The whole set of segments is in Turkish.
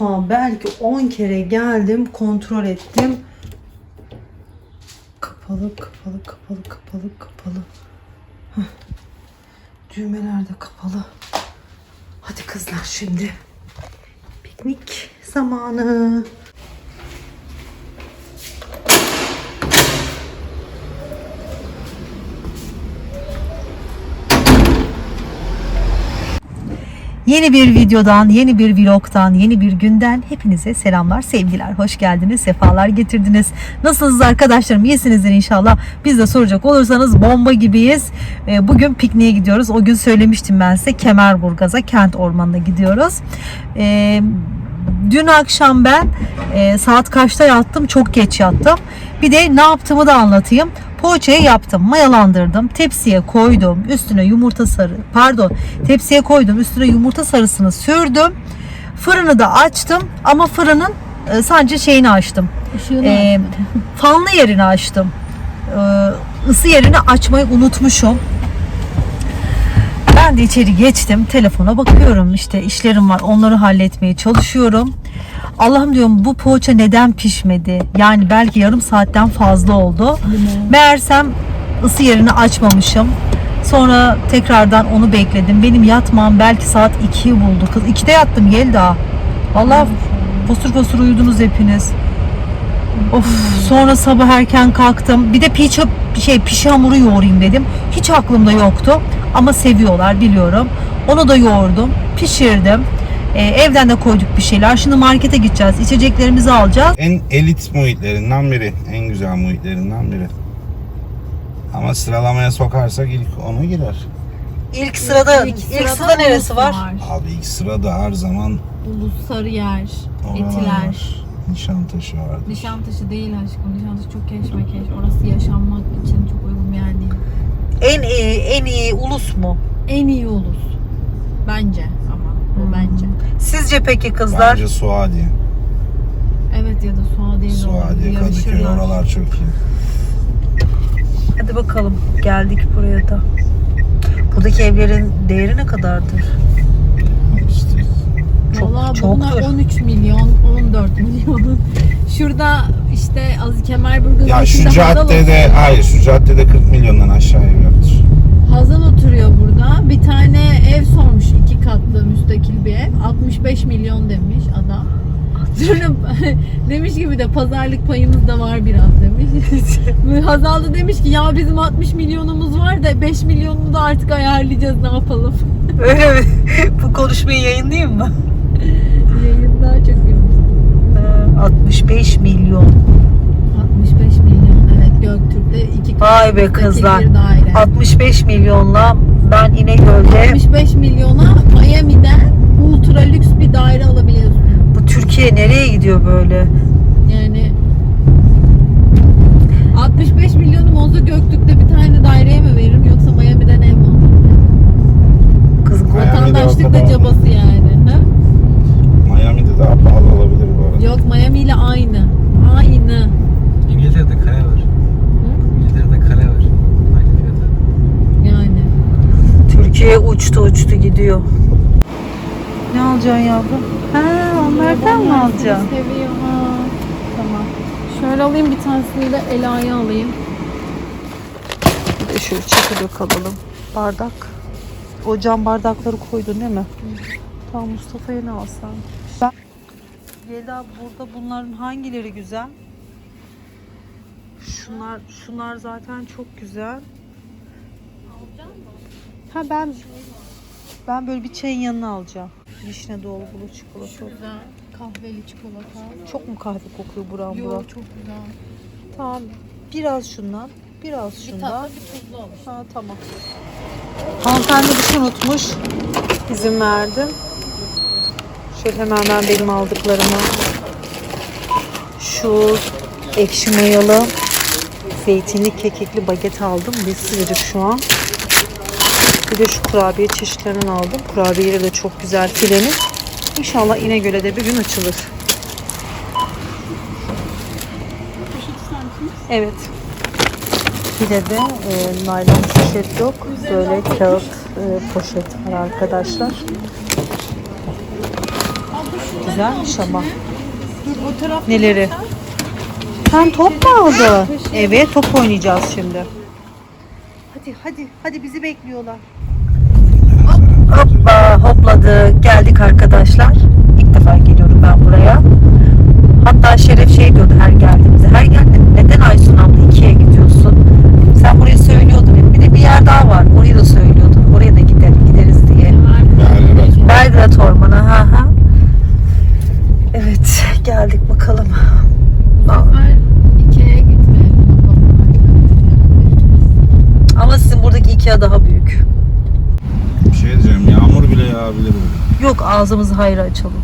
Mutfağa belki 10 kere geldim, kontrol ettim. Kapalı, kapalı, kapalı, kapalı, kapalı. Heh. Düğmeler de kapalı. Hadi kızlar şimdi. Piknik zamanı. Yeni bir videodan, yeni bir vlogtan, yeni bir günden hepinize selamlar, sevgiler. Hoş geldiniz, sefalar getirdiniz. Nasılsınız arkadaşlarım? İyisinizdir inşallah. Biz de soracak olursanız bomba gibiyiz. Ee, Bugün pikniğe gidiyoruz. O gün söylemiştim ben size Kemerburgaz'a, kent ormanına gidiyoruz. Ee, Dün akşam ben e, saat kaçta yattım? Çok geç yattım. Bir de ne yaptığımı da anlatayım. Poğaçayı yaptım, mayalandırdım, tepsiye koydum, üstüne yumurta sarı, pardon, tepsiye koydum, üstüne yumurta sarısını sürdüm. Fırını da açtım ama fırının e, sadece şeyini açtım. Işığını E, fanlı yerini açtım. E, ısı yerini açmayı unutmuşum. Ben de içeri geçtim. Telefona bakıyorum. İşte işlerim var. Onları halletmeye çalışıyorum. Allah'ım diyorum bu poğaça neden pişmedi? Yani belki yarım saatten fazla oldu. Meğersem ısı yerini açmamışım. Sonra tekrardan onu bekledim. Benim yatmam belki saat 2'yi buldu. Kız 2'de yattım Yelda. Vallahi fosur fosur uyudunuz hepiniz. Of sonra sabah erken kalktım. Bir de piç şey pişi hamuru yoğurayım dedim. Hiç aklımda yoktu ama seviyorlar biliyorum. Onu da yoğurdum, pişirdim. Ee, evden de koyduk bir şeyler. Şimdi markete gideceğiz. içeceklerimizi alacağız. En elit muhitlerinden biri. En güzel muhitlerinden biri. Ama sıralamaya sokarsak ilk ona girer. İlk sırada ilk, sırada neresi var? Abi ilk sırada her zaman Ulus Sarıyer, oralar Etiler. var. Nişantaşı vardı. Nişantaşı değil aşkım. Nişantaşı çok keşmekeş. Orası yaşanmak için çok uygun bir yer değil. En iyi en iyi ulus mu? En iyi Ulus. Bence ama. O bence. Sizce peki kızlar? Bence Suadiye. Evet ya da Suadiye de Suadiye. Kadıköy oralar çok iyi. Hadi bakalım. Geldik buraya da. Buradaki evlerin değeri ne kadardır? İşte Çok- Valla çoktur. bunlar 13 milyon, 14 milyon. Şurada işte Az Kemerburgaz'ın ya şu caddede, hayır şu caddede 40 milyondan aşağı ev yoktur. Hazal oturuyor burada. Bir tane ev sormuş katlı müstakil bir ev. 65 milyon demiş adam. Sonra demiş gibi de pazarlık payınız da var biraz demiş. Hazal da demiş ki ya bizim 60 milyonumuz var da 5 milyonunu da artık ayarlayacağız ne yapalım. Öyle mi? Bu konuşmayı yayınlayayım mı? Yayında çok gülmüş. Ee, 65 milyon. 65 milyon evet Göktürk'te iki Vay be kızlar. bir daire. 65 milyonla ben İnegöl'de 65 milyona Miami'den ultra lüks bir daire alabiliyorsun. bu Türkiye nereye gidiyor böyle? Yani 65 milyonum olsa Göktürk'te bir tane daireye mi veririm yoksa Miami'den ev mi alırım? Kız Vatandaşlık da cabası yani. Ha? Miami'de daha pahalı olabilir bu arada. Yok Miami ile aynı. Aynı. İngiltere'de kale var. İngiltere'de kale var. Aynı fiyata. Yani. Türkiye uçtu uçtu gidiyor. Ne alacaksın yavrum? Ha onlardan mı alacaksın? Seviyor ha. Tamam. Şöyle alayım bir tanesini de Ela'ya alayım. Bir de şöyle çekirdek alalım. Bardak. O cam bardakları koydun değil mi? Tamam Mustafa'ya ne alsam? Ben... Yelda burada bunların hangileri güzel? Şunlar şunlar zaten çok güzel. Ha ben ben böyle bir çayın yanına alacağım. Vişne dolgulu çikolata. Güzel. Kahveli çikolata. Çok mu kahve kokuyor buram buram? Yok çok güzel. Tamam. Biraz şundan, biraz Bir şundan. tatlı bir tuzlu olmuş. Ha tamam. Hanımefendi bir şey unutmuş. İzin verdim. Şöyle hemen ben benim aldıklarımı. Şu ekşi mayalı zeytinli kekikli baget aldım. Bir sıcacık şu an. Bir de şu kurabiye çeşitlerinden aldım. Kurabiyeleri de çok güzel filenin. İnşallah İnegöl'e bir gün açılır. Evet. Bir de de e, naylon poşet yok. Böyle kağıt e, poşet var arkadaşlar. Güzelmiş ama. O taraf Neleri? Sen top mu aldın? Evet top oynayacağız şimdi. Hadi hadi hadi bizi bekliyorlar. Hoppa hopladık geldik arkadaşlar. İlk defa geliyorum ben buraya. Hatta Şeref şey diyordu her geldiğimizde. Her geldiğinde neden Aysun abla ikiye gidiyorsun? Sen burayı söylüyordun. hep. Bir de bir yer daha var. Orayı da söylüyordun. Oraya da gidelim gideriz diye. Belgrad. Belgrad Ormanı ha ha. Evet geldik bakalım. sefer Ikea'ya gitmeyelim. Ama sizin buradaki Ikea daha büyük. Bir şey diyeceğim yağmur bile yağabilir bugün. Yok ağzımızı hayra açalım.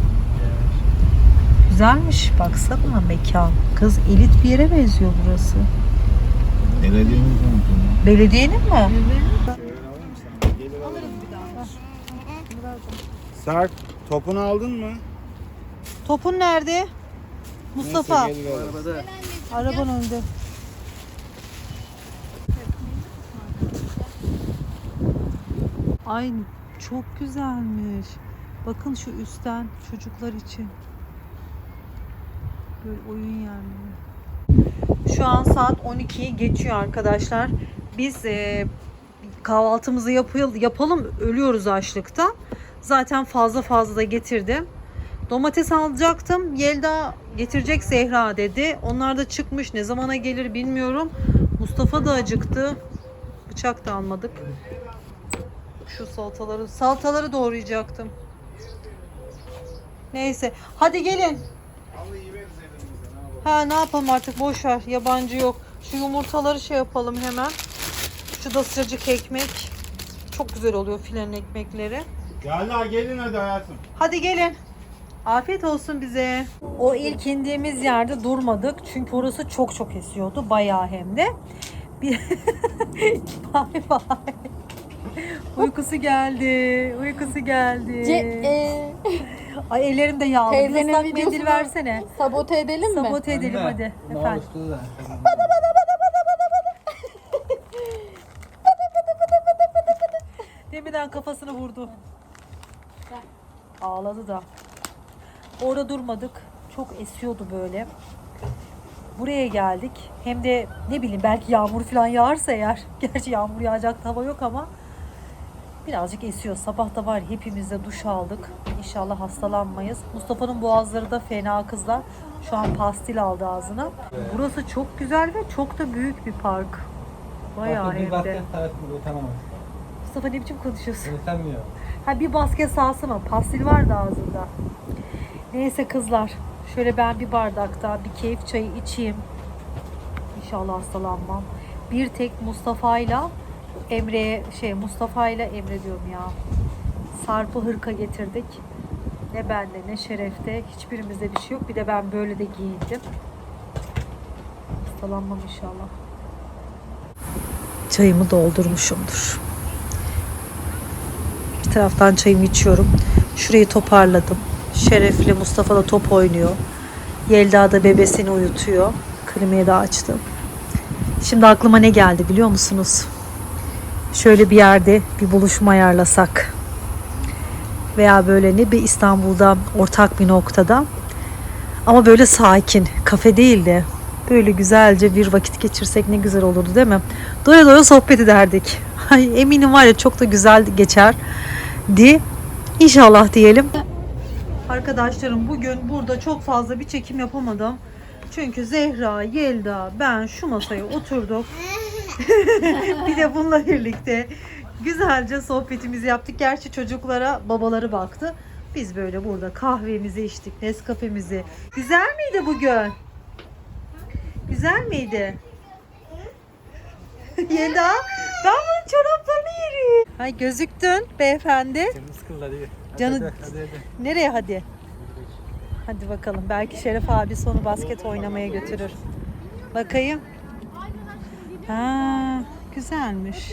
Güzelmiş baksana mekan. Kız elit bir yere benziyor burası. Belediyemiz mi? Belediyenin mi? Sarp topunu aldın mı? Topun nerede? Mustafa. Neyse, gel verelim. Arabada. Araban önde. Ay çok güzelmiş. Bakın şu üstten çocuklar için. Böyle oyun yerleri. Şu an saat 12'yi geçiyor arkadaşlar. Biz e, kahvaltımızı yapıl- yapalım ölüyoruz açlıktan. Zaten fazla fazla da getirdim. Domates alacaktım. Yelda getirecek Zehra dedi. Onlar da çıkmış. Ne zamana gelir bilmiyorum. Mustafa da acıktı. Bıçak da almadık. Şu salataları, salataları doğrayacaktım. Neyse. Hadi gelin. Ha ne yapalım artık boş ver. Yabancı yok. Şu yumurtaları şey yapalım hemen. Şu da sıcacık ekmek. Çok güzel oluyor filenin ekmekleri. Gel gelin hadi hayatım. Hadi gelin. Afiyet olsun bize. O ilk indiğimiz yerde durmadık. Çünkü orası çok çok esiyordu. Bayağı hem de. Bir... bay bay. Uykusu geldi. Uykusu geldi. e, Ay ellerim de yağlı. Teyzenin ıslak mendil videosunu versene. sabote edelim mi? Sabote edelim hadi. Efendim. Deminden kafasını vurdu. Ağladı da. Orada durmadık. Çok esiyordu böyle. Buraya geldik. Hem de ne bileyim belki yağmur falan yağarsa eğer. Gerçi yağmur yağacak hava yok ama birazcık esiyor. Sabah da var hepimiz de duş aldık. İnşallah hastalanmayız. Mustafa'nın boğazları da fena kızlar. Şu an pastil aldı ağzına. Burası çok güzel ve çok da büyük bir park. Bayağı hem de. Tamam. Mustafa ne biçim konuşuyorsun? Utanmıyor. Ha bir basket sahası mı? Pastil vardı ağzında. Neyse kızlar. Şöyle ben bir bardakta bir keyif çayı içeyim. İnşallah hastalanmam. Bir tek Mustafa'yla Emre'ye şey Mustafa'yla Emre diyorum ya. Sarp'ı hırka getirdik. Ne bende ne Şeref'te. Hiçbirimizde bir şey yok. Bir de ben böyle de giyindim. Hastalanmam inşallah. Çayımı doldurmuşumdur. Bir taraftan çayımı içiyorum. Şurayı toparladım. Şerefli Mustafa da top oynuyor. Yelda da bebesini uyutuyor. Klimayı da açtım. Şimdi aklıma ne geldi biliyor musunuz? Şöyle bir yerde bir buluşma ayarlasak. Veya böyle ne bir İstanbul'da ortak bir noktada. Ama böyle sakin, kafe değil de böyle güzelce bir vakit geçirsek ne güzel olurdu değil mi? Doya doya sohbet ederdik. Ay, eminim var ya çok da güzel geçer di. İnşallah diyelim. Arkadaşlarım bugün burada çok fazla bir çekim yapamadım. Çünkü Zehra, Yelda, ben şu masaya oturduk. bir de bununla birlikte güzelce sohbetimizi yaptık. Gerçi çocuklara babaları baktı. Biz böyle burada kahvemizi içtik, Nescafe'mizi. Güzel miydi bugün? Güzel miydi? Yelda, ben bunun çoraplarını yerim. Ay gözüktün beyefendi. Canım sıkıldı hadi. Canı- Hadi, hadi, hadi. Nereye hadi? Hadi bakalım. Belki Şeref abi sonu basket oynamaya götürür. Bakayım. Ha, güzelmiş.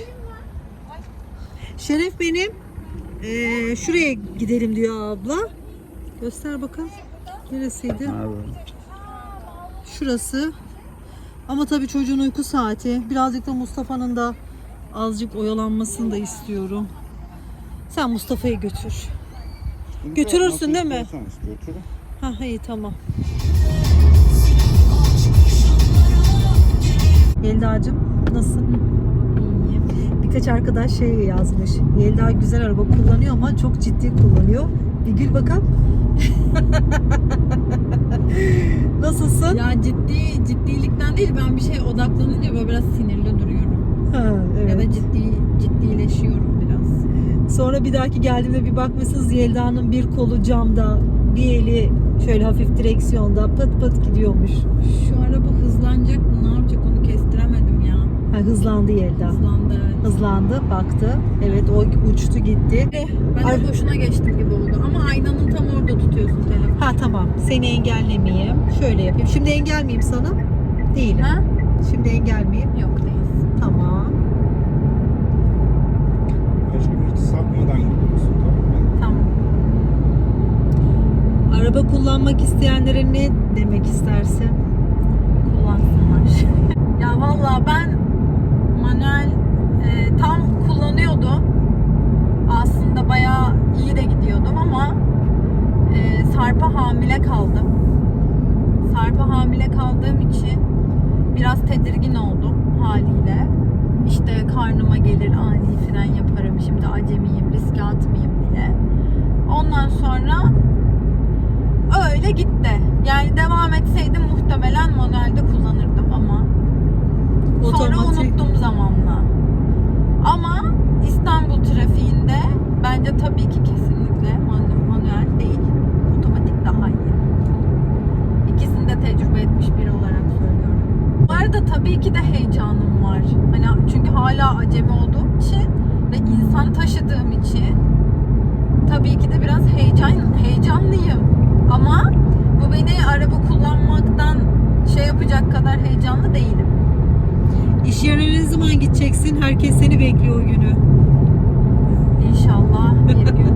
Şeref benim. Ee, şuraya gidelim diyor abla. Göster bakalım. Neresiydi? Şurası. Ama tabii çocuğun uyku saati. Birazcık da Mustafa'nın da azıcık oyalanmasını da istiyorum. Sen Mustafa'yı götür. Götürürsün değil mi? Ha iyi tamam. Yelda'cığım nasılsın? Birkaç arkadaş şey yazmış. Yelda güzel araba kullanıyor ama çok ciddi kullanıyor. Bir gül bakalım. Nasılsın? Ya ciddi ciddilikten değil ben bir şeye odaklanınca böyle biraz sinirli duruyorum. Ha, Ya da evet. ciddi ciddileşiyorum biraz. Sonra bir dahaki geldiğimde bir bakmışsınız Yelda'nın bir kolu camda, bir eli şöyle hafif direksiyonda pıt pıt gidiyormuş. Şu araba hızlanacak mı? Ne yapacak. Ha, hızlandı Yelda. Hızlandı evet. Hızlandı, baktı. Evet o uçtu gitti. Ben de boşuna geçtim gibi oldu. Ama aynanın tam orada tutuyorsun telefonu. Ha tamam. Seni engellemeyeyim. Şöyle yapayım. Şimdi engel miyim sana? Değilim. Ha? Şimdi engel miyim? Yok değilsin. Tamam. Aşkım hiç sapmadan gidiyorsun tamam mı? Tamam. Araba kullanmak isteyenlere ne demek istersin? Kullansınlar. ya valla ben manuel e, tam kullanıyordum. Aslında bayağı iyi de gidiyordum ama e, Sarp'a hamile kaldım. Sarp'a hamile kaldığım için biraz tedirgin oldum haliyle. İşte karnıma gelir ani fren yaparım. Şimdi acemiyim, riske atmayayım diye. Ondan sonra öyle gitti. Yani devam etseydim muhtemelen manuelde kullanırdım ama sonra unuttum zamanla. Ama İstanbul trafiğinde bence tabii ki kesinlikle manu- manuel değil. Otomatik daha iyi. İkisini de tecrübe etmiş biri olarak söylüyorum. Bu arada tabii ki de heyecanım var. Hani çünkü hala acemi olduğum için ve insan taşıdığım için tabii ki de biraz heyecan heyecanlıyım. Ama bu beni araba kullanmaktan şey yapacak kadar heyecanlı değilim. İş yerine ne zaman gideceksin? Herkes seni bekliyor o günü. İnşallah bir gün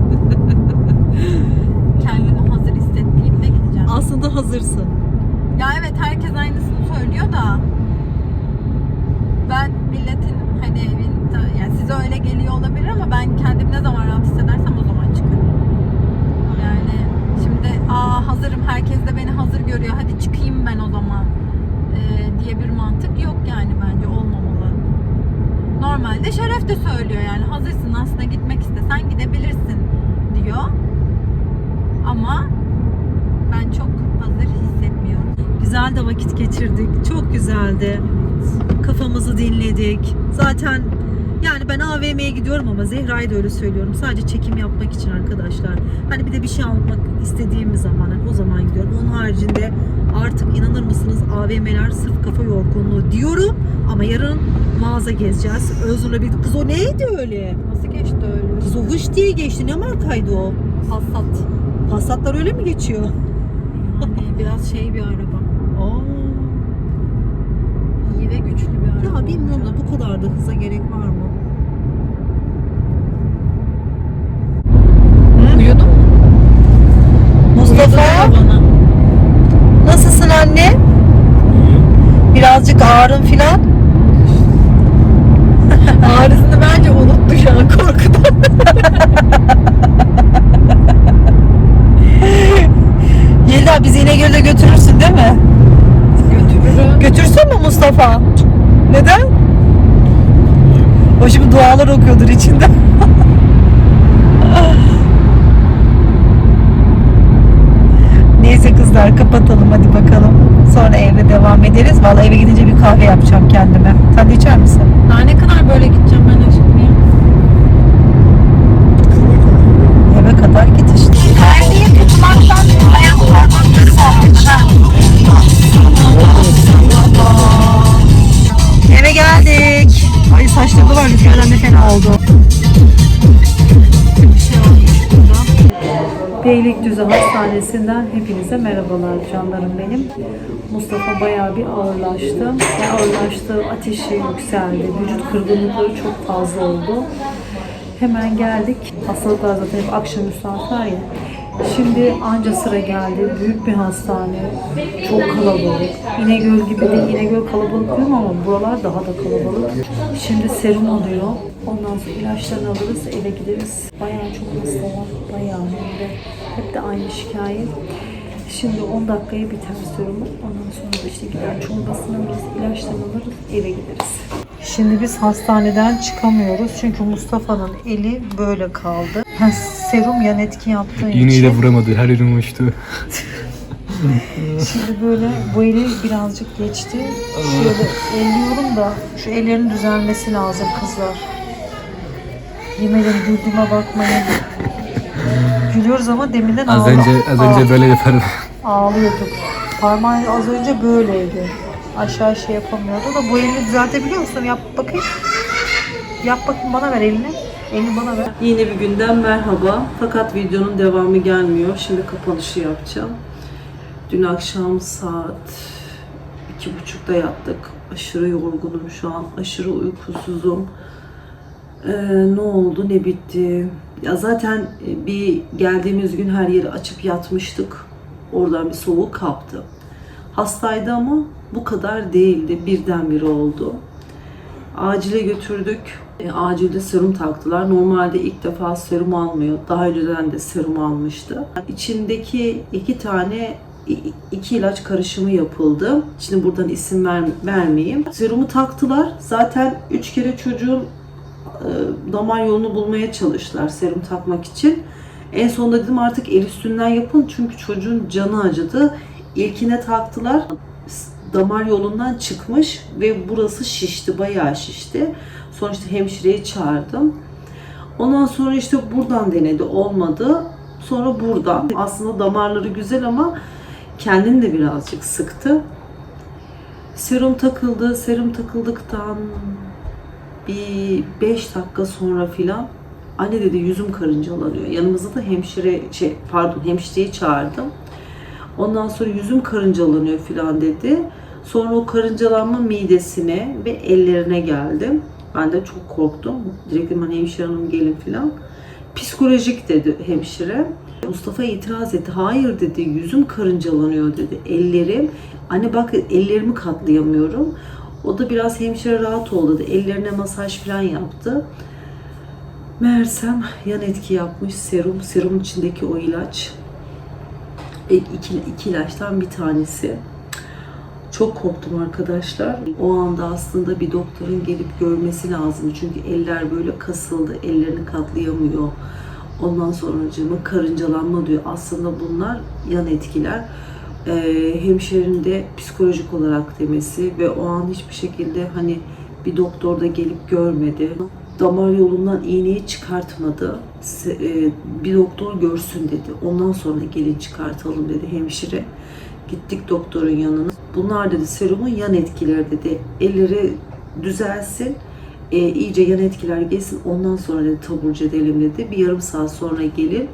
kendimi hazır hissettiğimde gideceğim. Aslında hazırsın. Ya evet herkes aynısını söylüyor da ben milletin hani evinde yani size öyle geliyor olabilir ama ben kendimi ne zaman rahat hissedersem o zaman çıkarım. Yani şimdi aa hazırım herkes de beni hazır görüyor hadi çıkayım ben o zaman ee, diye bir mantık yok yani bence olmamalı. Normalde Şeref de söylüyor yani hazırsın aslında gitmek istesen gidebilirsin diyor. Ama ben çok hazır hissetmiyorum. Güzel de vakit geçirdik. Çok güzeldi. Kafamızı dinledik. Zaten yani ben AVM'ye gidiyorum ama Zehra'ya da öyle söylüyorum. Sadece çekim yapmak için arkadaşlar. Hani bir de bir şey almak istediğim zaman hani o zaman gidiyorum. Onun haricinde artık inanır mısınız AVM'ler sırf kafa yorgunluğu diyorum. Ama yarın mağaza gezeceğiz. Özgür'le bir kız o neydi öyle? Nasıl geçti öyle? Kız o hış diye geçti. Ne markaydı o? Passat. Passatlar öyle mi geçiyor? Yani biraz şey bir araba. Aa. İyi ve güçlü bir araba. Ya bilmiyorum da bu kadar da hıza gerek var mı? Uyudun mu? Mustafa bana. Nasılsın anne? Birazcık ağrın filan. Ağrısını bence unuttu şu an korkudan. Yelda bizi İnegöl'e götürürsün değil mi? Götürürüm. Götürsün mü Mustafa? Neden? O şimdi dualar okuyordur içinde. Neyse kızlar kapatalım hadi bakalım. Sonra evde devam ederiz. Vallahi eve gidince bir kahve yapacağım kendime. Sen de içer misin? Daha ne kadar böyle gideceğim ben ya? Eve kadar git işte. Eve geldik. Ay saçları var rüzgardan ne fena oldu. Beylikdüzü Hastanesi'nden hepinize merhabalar canlarım benim. Mustafa bayağı bir ağırlaştı. Ve ağırlaştı, ateşi yükseldi, vücut kırgınlıkları çok fazla oldu. Hemen geldik. Hastalıklar zaten hep akşamüstü artar ya. Şimdi anca sıra geldi. Büyük bir hastane. Çok kalabalık. İnegöl gibi değil. İnegöl kalabalık değil ama buralar daha da kalabalık. Şimdi serum alıyor. Ondan sonra ilaçlarını alırız, eve gideriz. Bayağı çok hasta var. Bayağı de. Hep de aynı şikayet. Şimdi 10 dakikaya biter serumu. Ondan sonra işte gider çorbasını alırız, ilaçlarını alırız, eve gideriz. Şimdi biz hastaneden çıkamıyoruz çünkü Mustafa'nın eli böyle kaldı. Serum yan etki yaptığı İğneyle için. vuramadı. Her yerim uçtu. Şimdi böyle bu eli birazcık geçti. Şöyle elliyorum da şu ellerin düzelmesi lazım kızlar. Yemin ederim güldüğüme bakmayın. Gülüyoruz ama deminden Az ağla- önce az önce böyle yapardım. ağlıyorduk. Parmağı az önce böyleydi. Aşağı şey yapamıyordu da bu elini düzeltebiliyor musun? Yap bakayım. Yap bakayım bana ver elini. Elini bana ver. Yine bir günden merhaba. Fakat videonun devamı gelmiyor. Şimdi kapanışı yapacağım. Dün akşam saat iki buçukta yattık. Aşırı yorgunum şu an. Aşırı uykusuzum. Ee, ne oldu ne bitti. Ya zaten e, bir geldiğimiz gün her yeri açıp yatmıştık. Oradan bir soğuk kaptı. Hastaydı ama bu kadar değildi. Birdenbire oldu. Acile götürdük. E, acilde serum taktılar. Normalde ilk defa serum almıyor. Daha önceden de serum almıştı. İçindeki iki tane iki ilaç karışımı yapıldı. Şimdi buradan isim ver, vermeyeyim. Serumu taktılar. Zaten üç kere çocuğun e, damar yolunu bulmaya çalıştılar serum takmak için. En sonunda dedim artık el üstünden yapın çünkü çocuğun canı acıdı. İlkine taktılar. Damar yolundan çıkmış ve burası şişti, bayağı şişti. İşte hemşireyi çağırdım. Ondan sonra işte buradan denedi, olmadı. Sonra buradan. Aslında damarları güzel ama kendini de birazcık sıktı. Serum takıldı. Serum takıldıktan bir 5 dakika sonra filan anne dedi yüzüm karıncalanıyor. Yanımızda da hemşire şey pardon hemşireyi çağırdım. Ondan sonra yüzüm karıncalanıyor filan dedi. Sonra o karıncalanma midesine ve ellerine geldi. Ben de çok korktum. Direkt dedim hani hemşire hanım gelin filan. Psikolojik dedi hemşire. Mustafa itiraz etti. Hayır dedi yüzüm karıncalanıyor dedi. Ellerim. Anne bak ellerimi katlayamıyorum. O da biraz hemşire rahat oldu dedi. Ellerine masaj falan yaptı. Meğersem yan etki yapmış serum. Serum içindeki o ilaç. E, iki, iki ilaçtan bir tanesi. Çok korktum arkadaşlar. O anda aslında bir doktorun gelip görmesi lazım. Çünkü eller böyle kasıldı. Ellerini katlayamıyor. Ondan sonra karıncalanma diyor. Aslında bunlar yan etkiler. Ee, hemşirenin de psikolojik olarak demesi ve o an hiçbir şekilde hani bir doktor da gelip görmedi. Damar yolundan iğneyi çıkartmadı. E, Bir doktor görsün dedi. Ondan sonra gelin çıkartalım dedi hemşire. Gittik doktorun yanına. Bunlar dedi serumun yan etkileri dedi. Elleri düzelsin, e, iyice yan etkiler geçsin. Ondan sonra dedi taburcu edelim dedi. Bir yarım saat sonra gelin.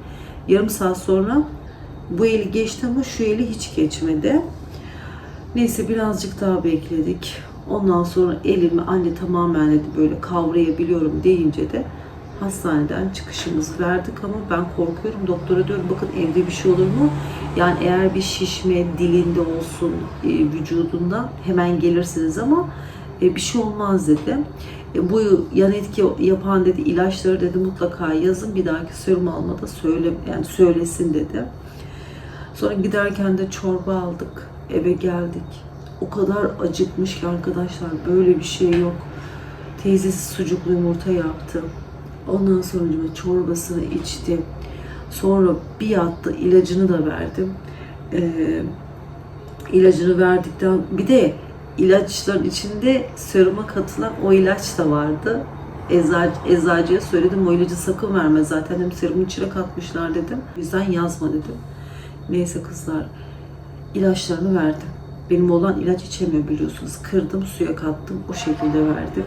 Yarım saat sonra bu eli geçti ama şu eli hiç geçmedi. Neyse birazcık daha bekledik. Ondan sonra elimi anne tamamen dedi böyle kavrayabiliyorum deyince de hastaneden çıkışımızı verdik ama ben korkuyorum. Doktora diyorum bakın evde bir şey olur mu? Yani eğer bir şişme dilinde olsun e, vücudunda hemen gelirsiniz ama e, bir şey olmaz dedi. E, bu yan etki yapan dedi ilaçları dedi mutlaka yazın bir dahaki serum almada söyle yani söylesin dedi. Sonra giderken de çorba aldık. Eve geldik. O kadar acıkmış ki arkadaşlar böyle bir şey yok. Teyzesi sucuklu yumurta yaptı. Ondan sonra çorbasını içti. Sonra bir yattı ilacını da verdim. Ee, ilacını verdikten bir de ilaçların içinde seruma katılan o ilaç da vardı. Eczacı, eczacıya söyledim o ilacı sakın verme zaten dedim serumun içine katmışlar dedim. O yüzden yazma dedim. Neyse kızlar ilaçlarını verdim. Benim olan ilaç içemiyor biliyorsunuz. Kırdım suya kattım o şekilde verdim.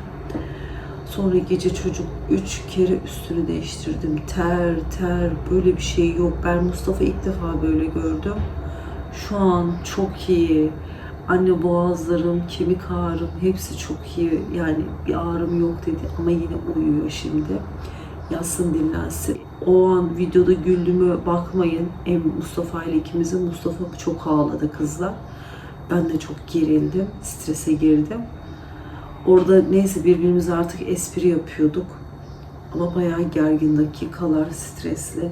Sonra gece çocuk üç kere üstünü değiştirdim. Ter ter böyle bir şey yok. Ben Mustafa ilk defa böyle gördüm. Şu an çok iyi. Anne boğazlarım, kemik ağrım hepsi çok iyi. Yani bir ağrım yok dedi ama yine uyuyor şimdi. Yatsın dinlensin. O an videoda güldüğüme bakmayın. Hem Mustafa ile ikimizin Mustafa çok ağladı kızlar. Ben de çok gerildim. Strese girdim. Orada neyse birbirimize artık espri yapıyorduk. Ama bayağı gergin dakikalar, stresli.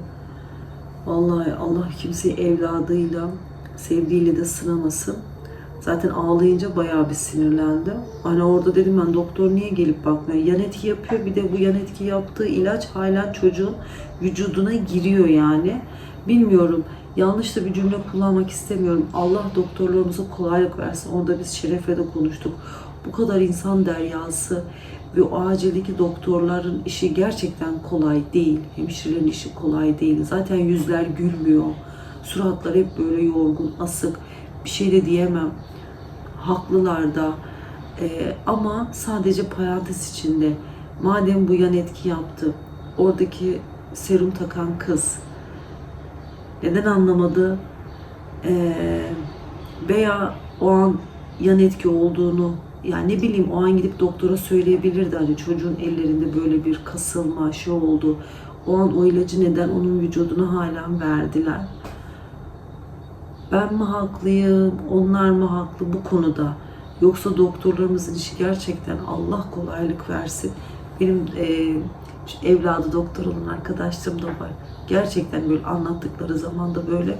Vallahi Allah kimseyi evladıyla sevdiğiyle de sınamasın. Zaten ağlayınca bayağı bir sinirlendim. Hani orada dedim ben doktor niye gelip bakmıyor? Yan etki yapıyor bir de bu yan etki yaptığı ilaç hala çocuğun vücuduna giriyor yani. Bilmiyorum. Yanlış da bir cümle kullanmak istemiyorum. Allah doktorlarımıza kolaylık versin. Orada biz Şeref'le de konuştuk. Bu kadar insan deryası ve o acildeki doktorların işi gerçekten kolay değil. Hemşirelerin işi kolay değil. Zaten yüzler gülmüyor. Suratlar hep böyle yorgun, asık. Bir şey de diyemem. Haklılar da. Ee, ama sadece parantez içinde. Madem bu yan etki yaptı, oradaki serum takan kız neden anlamadı Ee, veya o an yan etki olduğunu yani ne bileyim o an gidip doktora söyleyebilirdi hani çocuğun ellerinde böyle bir kasılma şey oldu. O an o ilacı neden onun vücuduna halen verdiler? Ben mi haklıyım, onlar mı haklı bu konuda? Yoksa doktorlarımızın işi gerçekten Allah kolaylık versin. Benim e, evladı doktor olan arkadaşlarım da var. Gerçekten böyle anlattıkları zaman da böyle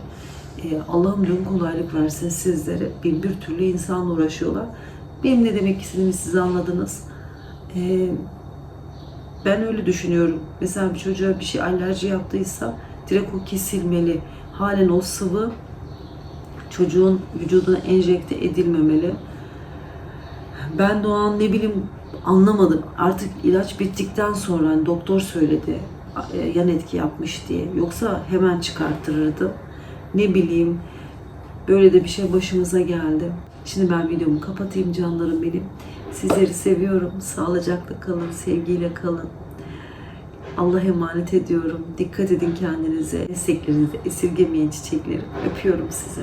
e, Allah'ım diyorum kolaylık versin sizlere. Bin bir türlü insanla uğraşıyorlar. Benim ne demek istediğimi siz anladınız. E, ben öyle düşünüyorum. Mesela bir çocuğa bir şey alerji yaptıysa direkt o kesilmeli. Halen o sıvı çocuğun vücuduna enjekte edilmemeli. Ben de o an ne bileyim anlamadım. Artık ilaç bittikten sonra hani doktor söyledi e, yan etki yapmış diye. Yoksa hemen çıkarttırırdım. Ne bileyim böyle de bir şey başımıza geldi. Şimdi ben videomu kapatayım canlarım benim. Sizleri seviyorum. Sağlıcakla kalın, sevgiyle kalın. Allah'a emanet ediyorum. Dikkat edin kendinize. Desteklerinizi esirgemeyin çiçeklerim. Öpüyorum sizi.